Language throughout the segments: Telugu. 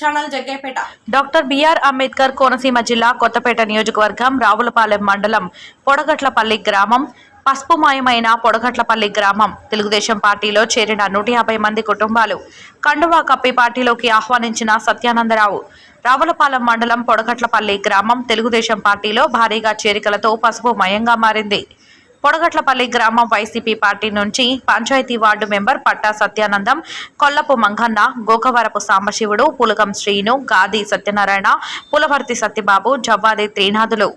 Channel Jaggepeta. Doctor B R Ambedkar Konaseema జిల్లా కొత్తపేట నియోజకవర్గం రావులపాలెం మండలం పొడగట్లపల్లి గ్రామం పసుపుమాయమైన పొడగట్లపల్లి గ్రామం. తెలుగుదేశం పార్టీలో చేరిన నూట యాభై మంది కుటుంబాలు కండువా కప్పి పార్టీలోకి ఆహ్వానించిన సత్యానందరావు. రావులపాలెం మండలం పొడగట్లపల్లి గ్రామం తెలుగుదేశం పార్టీలో భారీగా చేరికలతో పసుపుమయంగా మారింది. పొడగట్లపల్లి గ్రామం వైసీపీ పార్టీ నుంచి పంచాయతీ వార్డు మెంబర్ పట్టా సత్యానందం కొల్లపు మంగన్న గోకవరపు సాంబశివుడు పులకం శ్రీను గాది సత్యనారాయణ పులవర్తి సత్యబాబు జవ్వాది త్రీనాథులు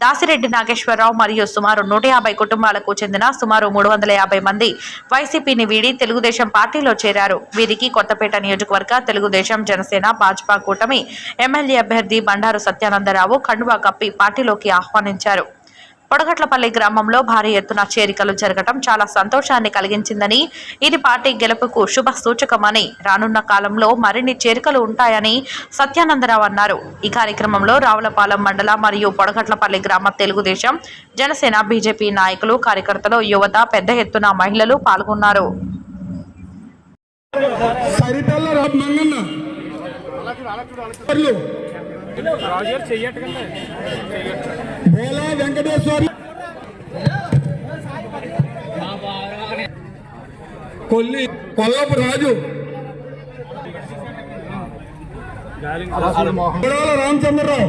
దాసిరెడ్డి నాగేశ్వరరావు మరియు సుమారు నూట యాభై కుటుంబాలకు చెందిన సుమారు మూడు వందల యాభై మంది వైసీపీని వీడి తెలుగుదేశం పార్టీలో చేరారు. వీరికి కొత్తపేట నియోజకవర్గ తెలుగుదేశం జనసేన భాజపా కూటమి ఎమ్మెల్యే అభ్యర్థి బండారు సత్యానందరావు కండువా కప్పి పార్టీలోకి ఆహ్వానించారు. పొడగట్లపల్లి గ్రామంలో భారీ ఎత్తున చేరికలు జరగటం చాలా సంతోషాన్ని కలిగించిందని ఇది పార్టీ గెలుపుకు శుభ సూచకమని రానున్న కాలంలో మరిన్ని చేరికలు ఉంటాయని సత్యానందరావు అన్నారు. ఈ కార్యక్రమంలో రావులపాలెం మండల మరియు పొడగట్లపల్లి గ్రామ తెలుగుదేశం జనసేన బీజేపీ నాయకులు కార్యకర్తలు యువత పెద్ద ఎత్తున మహిళలు పాల్గొన్నారు. సరితల్ల రాబ్ వెంకటేశ్వరి. కొల్లి కొల్లపు రాజు. రామచంద్రరావు.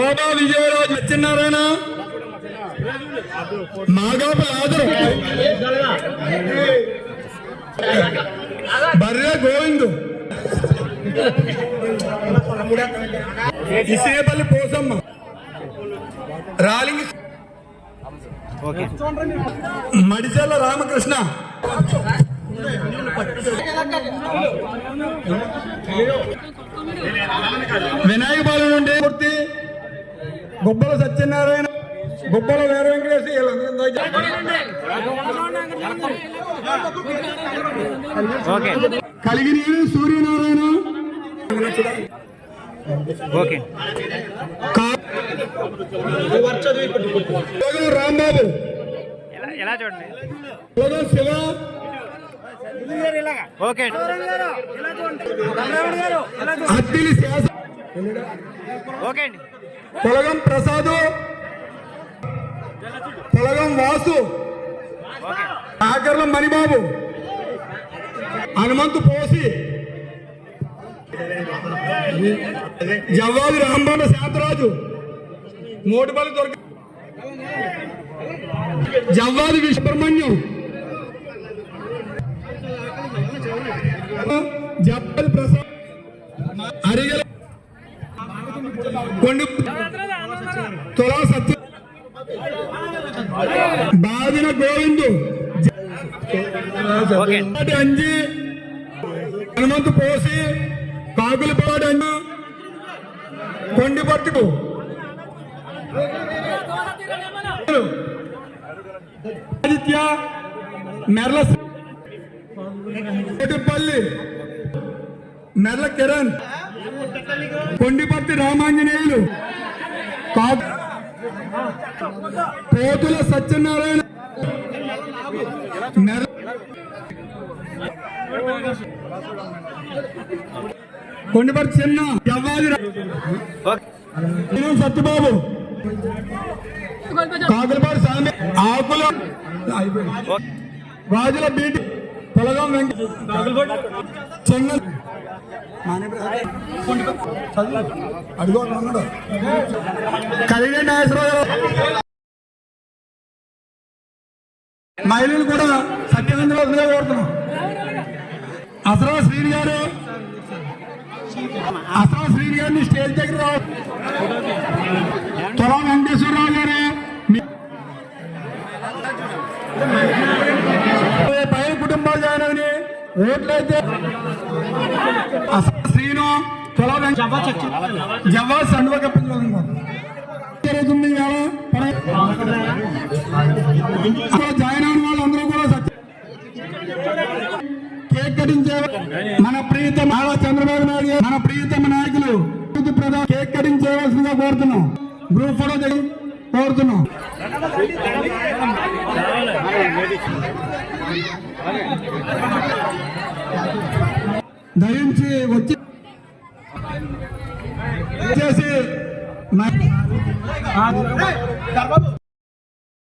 ఓడా విజయరాజు సత్యనారాయణ. నాగాపల్లి ఆదరు బర్రె గోవిందు. ఇసేపల్లి పోసమ్మ. రాలింగి. మడిచెల్ల రామకృష్ణ. వినాయక బాలు నుండి మూర్తి. గుబ్బల సత్యనారాయణ. గుబ్బల వీర వీళ్ళందరూ కలిగిన సూర్యనారాయణ. ఓకే. రాంబాబు. ఎలా చూడండి? లోగం శివ. ఓకే. అత్తిలి శాస ఓకే అండి. పొలగం ప్రసాదు. పొలగం వాసు. ఆకర్ల మణిబాబు. హనుమంతు పోసి. జవ్వాది రాంబాబు శాంతరాజు. మోటిపల్లి దొరక జవ్వాది విశ్వబ్రహ్మణ్యం జవ్వాది ప్రసాద్. అరిగల కొండు తులా సత్య బాదిన గోవిందు. హనుమంతు పోసి కాకులపాడు అన్న కొండిపట్టుకు ఆదిత్య మెర్ల పల్లి మెర్ల కిరణ్. కొండిపర్తి రామాంజనేయులు. పోతుల సత్యనారాయణ. మెర్ల కొండపర్తి చిన్న జవ్వాది సత్యబాబు? కాకులపాటి సామి ఆకుల రాజుల బీటి పొలగం వెంకట చెంగ అడుగు కలిగే నాగేశ్వరరావు మహిళలు కూడా సత్యనందరావు కోరుతున్నాం. అసరా శ్రీని గారు అసలు శ్రీని గారిని స్టేజ్ దగ్గర రావు. వెంకటేశ్వరరావు గారు. పై కుటుంబాలు జాయిన్ అని ఓట్లయితే అసలు శ్రీను తులా వెంకట జవ్వా సండువ జరుగుతుంది ఇవాళ. తమ నాయకులు ప్రధాన కేక్ కటింగ్ చేయవలసిందిగా కోరుతున్నాం గ్రూప్ ఫోటో దిగి కోరుతున్నాం దయించి వచ్చి చేసి